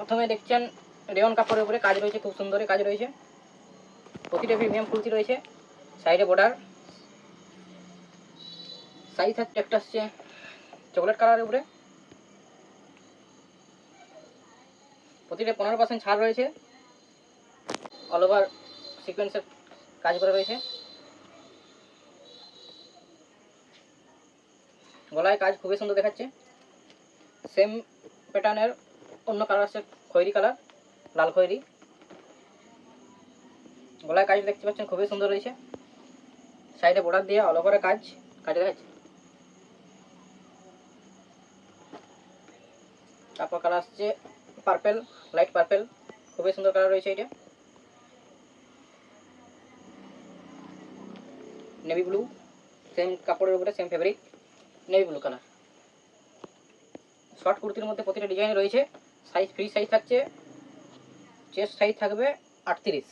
প্রথমে দেখছেন রেয়ন কাপড়ের উপরে কাজ রয়েছে, খুব সুন্দরই কাজ রয়েছে। প্রতিটা প্রিমিয়াম কুর্তি রয়েছে সাইডে বর্ডার সাইজ একটা আসছে চকলেট কালারের উপরে। প্রতিটা পনেরো পার্সেন্ট ছাড় রয়েছে। অল ওভার সিকোয়েন্সের কাজ করা রয়েছে। গলায় কাজ খুবই সুন্দর দেখাচ্ছে। সেম প্যাটার্নের অন্য কালার খয়েরি কালার লাল খয়েরি। গলায় কাজ দেখতে পাচ্ছেন, খুবই সুন্দর রয়েছে সাইডে বর্ডার দিয়ে অল ওভারে কাজ কাজ দেখাচ্ছে। তারপর কালার আসছে পার্পেল লাইট পার্পেল খুবই সুন্দর কালার রয়েছে এটা। নেভি ব্লু সেম কাপড়ের উপরে same fabric navy blue colour short কুর্তির মধ্যে প্রতিটা ডিজাইন রয়েছে। সাইজ ফ্রি সাইজ থাকছে। চেস্ট সাইজ থাকবে আটত্রিশ।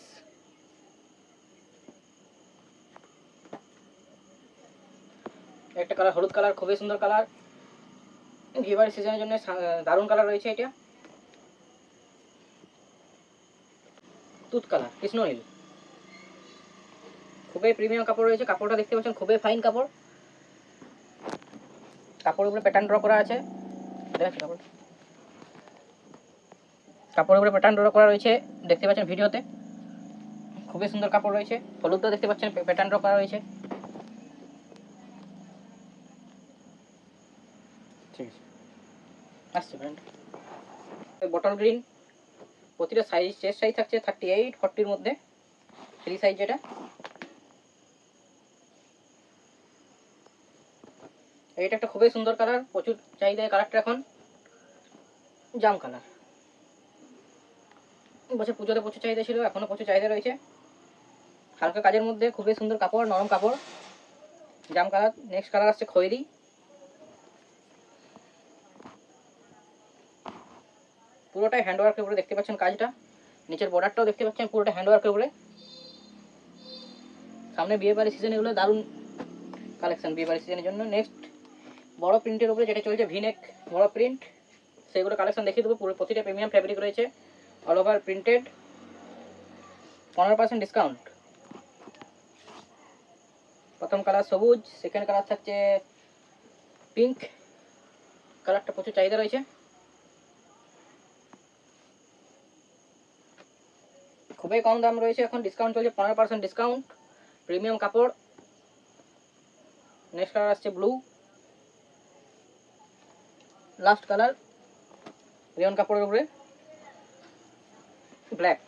একটা কালার, হলুদ কালার, খুবই সুন্দর কালার। বিয়েবাড়ির সিজনের জন্য দারুণ কালার রয়েছে এটা। তুত কালার, কৃষ্ণ নীল। খুবই প্রিমিয়াম কাপড় রয়েছে, কাপড়টা দেখতে পাচ্ছেন, খুবই ফাইন কাপড়। কাপড়ের উপরে প্যাটার্ন ড্র করা আছে। দেখাচ্ছি কাপড় কাপড়ের উপরে প্যাটার্ন ড্র করা রয়েছে দেখতে পাচ্ছেন ভিডিওতে। খুবই সুন্দর কাপড় রয়েছে হলুদটা দেখতে পাচ্ছেন প্যাটার্ন ড্র করা রয়েছে। ঠিক আছে। আসছে ব্র্যান্ড বটল গ্রিন প্রতিটা সাইজ চেস্ট সাইজ থাকছে থার্টি এইট ফর্টির মধ্যে ফ্রি সাইজ যেটা এইটা একটা খুবই সুন্দর কালার প্রচুর চাহিদা কালারটা এখন। জাম কালার বছর পুজোতে প্রচুর চাহিদা ছিল, এখনও প্রচুর চাহিদা রয়েছে। হালকা কাজের মধ্যে খুবই সুন্দর কাপড়, নরম কাপড়। জাম কালার, নেক্সট কালার আসছে খয়েরি। পুরোটাই হ্যান্ডওয়ার্কের উপরে দেখতে পাচ্ছেন কাজটা। নিচের বর্ডারটাও দেখতে পাচ্ছেন পুরোটা হ্যান্ডওয়ার্কের উপরে। সামনে বিয়ে বাড়ি সিজন এগুলো দারুণ কালেকশন বিয়ে বাড়ি সিজনের জন্য। নেক্সট বড় প্রিন্টের উপরে যেটা চলছে ভিনেক বড় প্রিন্ট সেগুলো কালেকশন দেখিয়ে দেবো। পুরো প্রতিটা প্রিমিয়াম ফ্যাব্রিক রয়েছে। অল ওভার প্রিন্টেড পনেরো পার্সেন্ট ডিসকাউন্ট প্রথম কালার সবুজ সেকেন্ড কালার থাকছে পিঙ্ক কালারটা প্রচুর চাহিদা রয়েছে। খুবই কম দাম রয়েছে এখন ডিসকাউন্ট চলছে পনেরো পার্সেন্ট ডিসকাউন্ট প্রিমিয়াম কাপড়। নেক্সট কালার আসছে ব্লু লাস্ট কালার রিয়ন কাপড়ের উপরে। ব্ল্যাক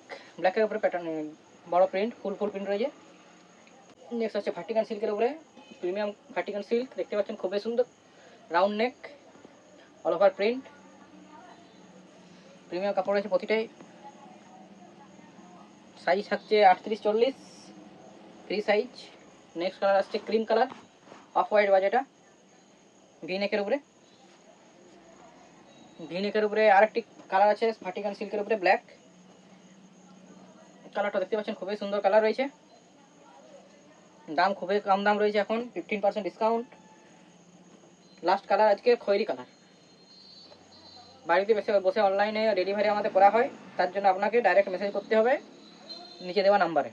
ব্ল্যাকের উপরে প্যাটার্ন বড় প্রিন্ট ফুল ফুল প্রিন্ট রয়েছে। নেক্সট আছে ভার্টিকান সিল্কের উপরে প্রিমিয়াম ভার্টিকান সিল্ক দেখতে পাচ্ছেন খুবই সুন্দর। Round neck all over print premium কাপড় রয়েছে প্রতিটাই। সাইজ থাকছে আটত্রিশ, চল্লিশ। ফ্রি সাইজ নেক্সট কালার আসছে ক্রিম কালার অফ হোয়াইট বাজেটা ভি নেকের উপরে। ভি নেকের উপরে আরেকটি কালার আছে ভার্টিকান সিল্কের উপরে ব্ল্যাক কালারটা দেখতে পাচ্ছেন, খুবই সুন্দর কালার রয়েছে। দাম খুবই কম দাম রয়েছে এখন fifteen percent discount last colour আজকে খয়েরি কালার। বাড়িতে বসে বসে অনলাইনে ডেলিভারি আমাদের করা হয়, তার জন্য আপনাকে ডাইরেক্ট মেসেজ করতে হবে, নিচে দেওয়া নাম্বারে